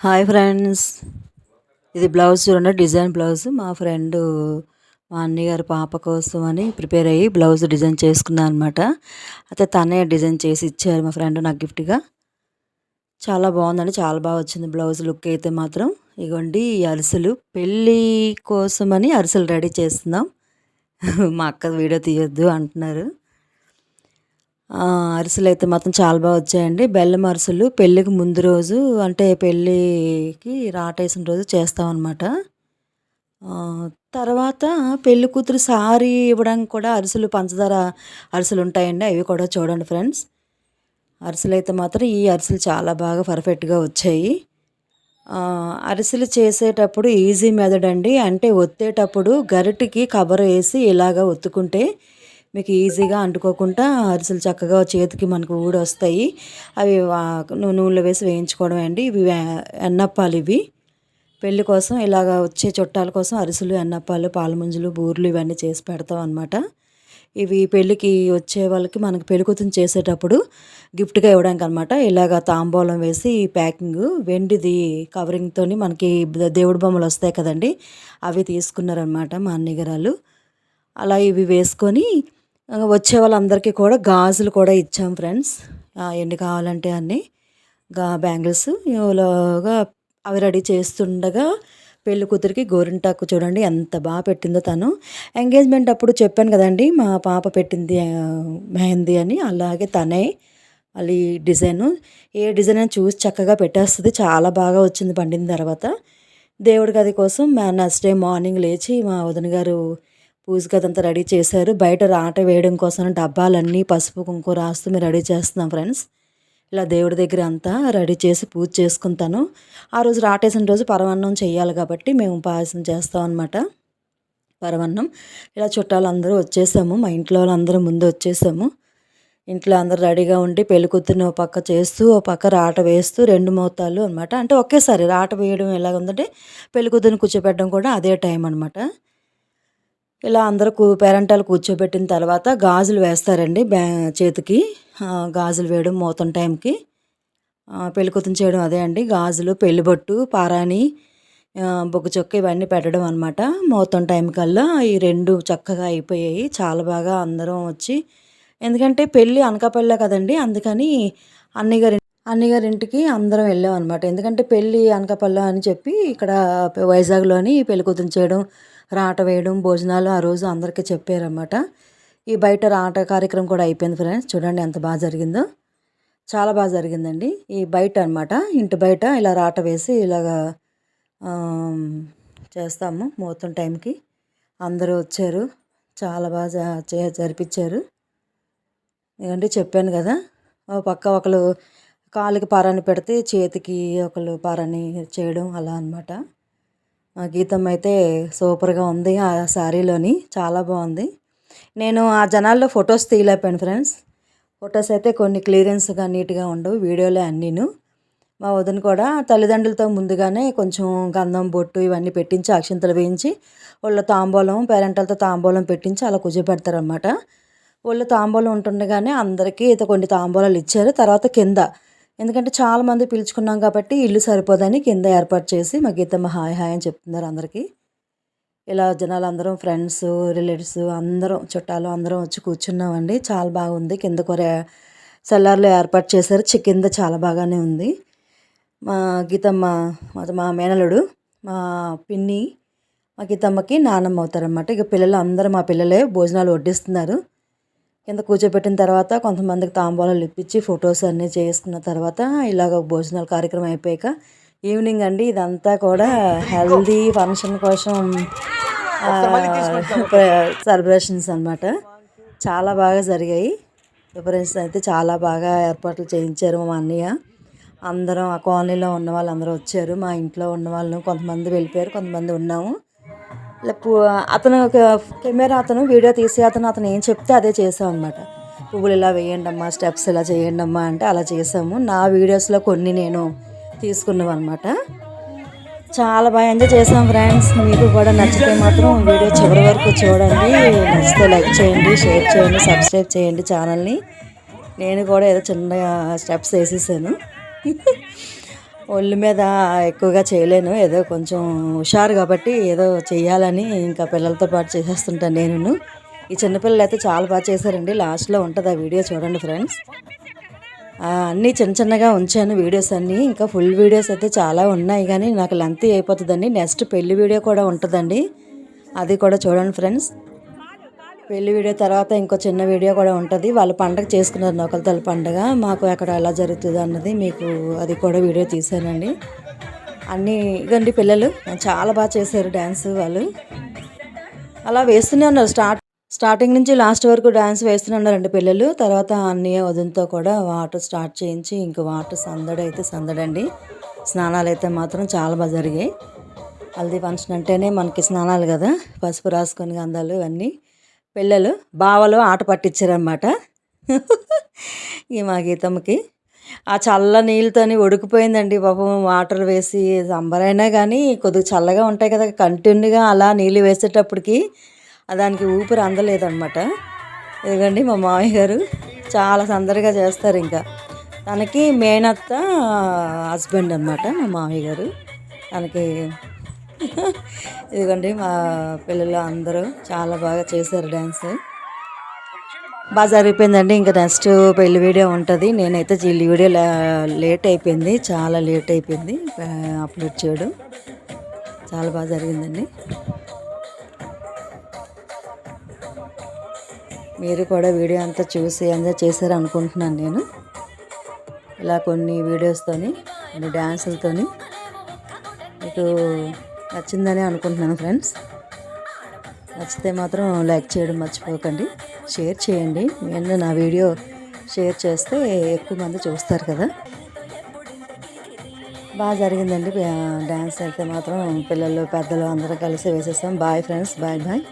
Hi friends. ఇది blouse చూడండి design blouse. మా ఫ్రెండ్ మా అన్నయ్య పాప కోసం అని ప్రిపేర్ అయ్యి బ్లౌజ్ డిజైన్ చేసుకున్నాను అనమాట అయితే తనే డిజైన్ చేసి ఇచ్చారు మా ఫ్రెండ్ నాకు గిఫ్ట్గా చాలా బాగుందండి చాలా బాగా వచ్చింది బ్లౌజ్ లుక్ అయితే మాత్రం. ఇగోండి ఈ అరిసెలు. పెళ్ళి కోసమని అరిసెలు రెడీ చేస్తున్నాం. మా అక్క వీడియో తీయొద్దు అంటున్నారు. అరిసెలు అయితే మాత్రం చాలా బాగా వచ్చాయండి. బెల్లం అరిసెలు పెళ్ళికి ముందు రోజు అంటే పెళ్ళికి రాటేసిన రోజు చేస్తామన్నమాట. తర్వాత పెళ్ళి కూతురు సారీ ఇవ్వడానికి కూడా అరిసెలు పంచదార అరిసెలు ఉంటాయండి. అవి కూడా చూడండి ఫ్రెండ్స్. అరిసెలు అయితే మాత్రం ఈ అరిసెలు చాలా బాగా పర్ఫెక్ట్గా వచ్చాయి. అరిసెలు చేసేటప్పుడు ఈజీ మెథడ్ అండి. అంటే ఒత్తేటప్పుడు గరిటికి కవర్ వేసి ఇలాగ ఒత్తుకుంటే మీకు ఈజీగా అంటుకోకుండా అరిసెలు చక్కగా చేతికి మనకు ఊడి వస్తాయి. అవి నూనెలో వేసి వేయించుకోవడం అండి. ఇవి ఎన్నప్పాలు ఇవి. పెళ్ళి కోసం ఇలాగ వచ్చే చుట్టాల కోసం అరిసెలు ఎన్నప్పాలు పాలముంజలు బూర్లు ఇవన్నీ చేసి పెడతాం అనమాట ఇవి పెళ్ళికి వచ్చే వాళ్ళకి మనకి పెళ్ళికూతురు చేసేటప్పుడు గిఫ్ట్గా ఇవ్వడానికి అనమాట ఇలాగ తాంబూలం వేసి ప్యాకింగ్ వెండిది కవరింగ్తో మనకి దేవుడి బొమ్మలు వస్తాయి కదండి. అవి తీసుకున్నారనమాట మా అన్నయ్యగారు అలా ఇవి వేసుకొని వచ్చే వాళ్ళందరికీ కూడా గాజులు కూడా ఇచ్చాం ఫ్రెండ్స్. ఎన్ని కావాలంటే అన్ని. గా బ్యాంగిల్స్. ఇలాగా అవి రెడీ చేస్తుండగా పెళ్ళి కూతురికి గోరింటాకు చూడండి ఎంత బాగా పెట్టిందో తను. ఎంగేజ్మెంట్ అప్పుడు చెప్పాను కదండి మా పాప పెట్టింది మెహందీ అని. అలాగే తనే మళ్ళీ డిజైను. ఏ డిజైన్ అని చూసి చక్కగా పెట్టేస్తుంది. చాలా బాగా వచ్చింది పండిన తర్వాత. దేవుడి గది కోసం మా నెక్స్ట్ డే మార్నింగ్ లేచి మా వదిన గారు పూజ గదంతా రెడీ చేశారు. బయట రాట వేయడం కోసం డబ్బాలన్నీ పసుపు కుంకుమ రాస్తూ మేము రెడీ చేస్తున్నాం ఫ్రెండ్స్. ఇలా దేవుడి దగ్గర అంతా రెడీ చేసి పూజ చేసుకుంటాను. ఆ రోజు రాటేసిన రోజు పరమాన్నం చేయాలి కాబట్టి మేము పాయసం చేస్తాం అనమాట పరమాన్నం. ఇలా చుట్టాలు అందరూ వచ్చేసాము. మా ఇంట్లో వాళ్ళందరూ ముందు వచ్చేసాము. ఇంట్లో అందరూ రెడీగా ఉండి పెళ్ళికూతురిని ఓ పక్క చేస్తూ ఓ పక్క రాట వేస్తూ రెండు మోతాలు అనమాట అంటే ఒకేసారి రాట వేయడం ఎలాగుందంటే ఉందంటే కూర్చోపెట్టడం కూడా అదే టైం అనమాట ఇలా అందరూ కూ పేరంటాలు కూర్చోబెట్టిన తర్వాత గాజులు వేస్తారండి బ్యా చేతికి. గాజులు వేయడం మోతం టైంకి. పెళ్ళికూతం చేయడం అదే అండి. గాజులు పెళ్ళిబొట్టు పారాణి బొగ్గుచొక్క ఇవన్నీ పెట్టడం అనమాట మోతం టైం కల్లా ఈ రెండు చక్కగా అయిపోయాయి. చాలా బాగా అందరం వచ్చి ఎందుకంటే పెళ్ళి అనకాపల్లి కదండి అందుకని అన్నయ్య గారి అన్నయ్య ఇంటికి అందరం వెళ్ళాం అనమాట ఎందుకంటే పెళ్ళి అనకాపల్లి అని చెప్పి ఇక్కడ వైజాగ్లోని పెళ్ళి కూతురు చేయడం రాట వేయడం భోజనాలు ఆ రోజు అందరికీ చెప్పారనమాట ఈ బయట రాట కార్యక్రమం కూడా అయిపోయింది ఫ్రెండ్స్. చూడండి ఎంత బాగా జరిగిందో. చాలా బాగా జరిగిందండి. ఈ బయట అన్నమాట. ఇంటి బయట ఇలా రాట వేసి ఇలాగా చేస్తాము ముహూర్తం టైంకి. అందరూ వచ్చారు. చాలా బాగా చే- జరిపించారు ఎందుకంటే చెప్పాను కదా. ఓ పక్క ఒకరు కాలుకి పారాన్ని పెడితే చేతికి ఒకళ్ళు పారాన్ని చేయడం అలా అనమాట ఆ గీతం అయితే సూపర్గా ఉంది. ఆ శారీలోని చాలా బాగుంది. నేను ఆ జనాల్లో ఫొటోస్ తీయలేకపోయాను ఫ్రెండ్స్. ఫొటోస్ అయితే కొన్ని క్లియరెన్స్గా నీట్గా ఉండవు. వీడియోలే అన్నీను. మా వదిన కూడా తల్లిదండ్రులతో ముందుగానే కొంచెం గంధం బొట్టు ఇవన్నీ పెట్టించి అక్షింతలు వేయించి వాళ్ళ తాంబూలం పేరెంటలతో తాంబూలం పెట్టించి అలా కుజపెడతారనమాట వాళ్ళు తాంబూలం ఉంటుండగానే అందరికీ అయితే కొన్ని తాంబూలాలు ఇచ్చారు. తర్వాత కింద ఎందుకంటే చాలామంది పిలుచుకున్నాం కాబట్టి ఇల్లు సరిపోదని కింద ఏర్పాటు చేసి మా గీతమ్మ హాయ్ హాయ్ అని చెప్తున్నారు అందరికీ. ఇలా జనాలు అందరం ఫ్రెండ్స్ రిలేటివ్స్ అందరం చుట్టాలు అందరం వచ్చి కూర్చున్నామండి. చాలా బాగుంది. కింద కొరే సెల్లార్లో ఏర్పాటు చేశారు. కింద చాలా బాగానే ఉంది. మా గీతమ్మ మా మేనలుడు మా పిన్ని మా గీతమ్మకి నానమ్మ అవుతారన్నమాట. ఇక పిల్లలు అందరూ మా పిల్లలే భోజనాలు వడ్డిస్తున్నారు. కింద కూర్చోబెట్టిన తర్వాత కొంతమందికి తాంబూలాలు ఇప్పించి ఫొటోస్ అన్నీ చేసుకున్న తర్వాత ఇలాగ భోజనాల కార్యక్రమం అయిపోయాక ఈవినింగ్ అండి. ఇదంతా కూడా హెల్దీ ఫంక్షన్ కోసం సెలబ్రేషన్స్ అన్నమాట. చాలా బాగా జరిగాయి. ప్రిపరేషన్స్ అయితే చాలా బాగా ఏర్పాట్లు చేయించారు మా అన్నయ్య. అందరం ఆ కాలనీలో ఉన్న వాళ్ళందరూ వచ్చారు. మా ఇంట్లో ఉన్న వాళ్ళు కొంతమంది వెళ్ళిపోయారు కొంతమంది ఉన్నాము. అతను ఒక కెమెరా అతను వీడియో తీసి అతను అతను ఏం చెప్తే అదే చేసాం అనమాట పువ్వులు ఇలా వేయండి అమ్మా స్టెప్స్ ఇలా చేయండి అమ్మా అంటే అలా చేసాము. నా వీడియోస్లో కొన్ని నేను తీసుకున్నాం అనమాట చాలా బాగా ఎంజాయ్ చేసాం ఫ్రెండ్స్. మీకు కూడా నచ్చితే మాత్రం వీడియో చివరి వరకు చూడండి. నచ్చితే లైక్ చేయండి షేర్ చేయండి సబ్స్క్రైబ్ చేయండి ఛానల్ని. నేను కూడా ఏదో చిన్న స్టెప్స్ వేసేసాను. ఒళ్ళు మీద ఎక్కువగా చేయలేను. ఏదో కొంచెం హుషారు కాబట్టి ఏదో చేయాలని ఇంకా పిల్లలతో పాటు చేసేస్తుంటాను నేను ఈ చిన్నపిల్లలు అయితే చాలా బాగా చేశారండి. లాస్ట్లో ఉంటుంది ఆ వీడియో చూడండి ఫ్రెండ్స్. అన్నీ చిన్న చిన్నగా ఉంచాను వీడియోస్ అన్నీ. ఇంకా ఫుల్ వీడియోస్ అయితే చాలా ఉన్నాయి కానీ నాకు లెంత్ అయిపోతుందండి. నెక్స్ట్ పెళ్ళి వీడియో కూడా ఉంటుందండి. అది కూడా చూడండి ఫ్రెండ్స్. పెళ్ళి వీడియో తర్వాత ఇంకో చిన్న వీడియో కూడా ఉంటుంది. వాళ్ళు పండగ చేసుకున్నారు నొకలతల్లి పండగ. మాకు అక్కడ ఎలా జరుగుతుంది అన్నది మీకు అది కూడా వీడియో తీశానండి అన్నీ ఇదండి పిల్లలు చాలా బాగా చేశారు డ్యాన్స్ వాళ్ళు. అలా వేస్తూనే ఉన్నారు. స్టార్ట్ స్టార్టింగ్ నుంచి లాస్ట్ వరకు డ్యాన్స్ వేస్తూనే ఉన్నారండి పిల్లలు. తర్వాత అన్నయ్య వదినతో కూడా వాటర్ స్టార్ట్ చేయించి ఇంక వాటర్ సందడి అయితే సందడండి. స్నానాలు అయితే మాత్రం చాలా బాగా జరిగాయి. హల్దీ ఫంక్షన్ అంటేనే మనకి స్నానాలు కదా పసుపు రాసుకొని గంధాలు ఇవన్నీ. పిల్లలు బావలు ఆట పట్టించారనమాట ఈ మా గీతమ్మకి. ఆ చల్ల నీళ్ళతోని ఉడికిపోయిందండి పాపం వాటర్ వేసి సంబరైనా కానీ కొద్దిగా చల్లగా ఉంటాయి కదా కంటిన్యూగా అలా నీళ్ళు వేసేటప్పటికి దానికి ఊపిరి అందలేదన్నమాట. ఇదిగోండి మా మామయ్య గారు చాలా సందడిగా చేస్తారు ఇంకా. తనకి మేనత్త హస్బెండ్ అనమాట మా మామయ్య గారు. తనకి ఇదిగోండి మా పిల్లలు అందరూ చాలా బాగా చేశారు డ్యాన్స్ బాగా జరిగిపోయిందండి. ఇంకా నెక్స్ట్ పెళ్ళి వీడియో ఉంటుంది. నేనైతే ఈ వీడియో లేట్ అయిపోయింది. చాలా లేట్ అయిపోయింది. అప్లోడ్ చేయడం చాలా బాగా జరిగిందండి. మీరు కూడా వీడియో అంతా చూసి ఎంజాయ్ చేశారు అనుకుంటున్నాను నేను. ఇలా కొన్ని వీడియోస్తోని కొన్ని డ్యాన్సులతోని మీకు నచ్చిందని అనుకుంటున్నాను ఫ్రెండ్స్. నచ్చితే మాత్రం లైక్ చేయడం మర్చిపోకండి. షేర్ చేయండి. నేను నా వీడియో షేర్ చేస్తే ఎక్కువ మంది చూస్తారు కదా. బాగా జరిగిందండి. డ్యాన్స్ అయితే మాత్రం పిల్లలు పెద్దలు అందరూ కలిసి వేసేస్తాం బాయ్ ఫ్రెండ్స్. Bye bye.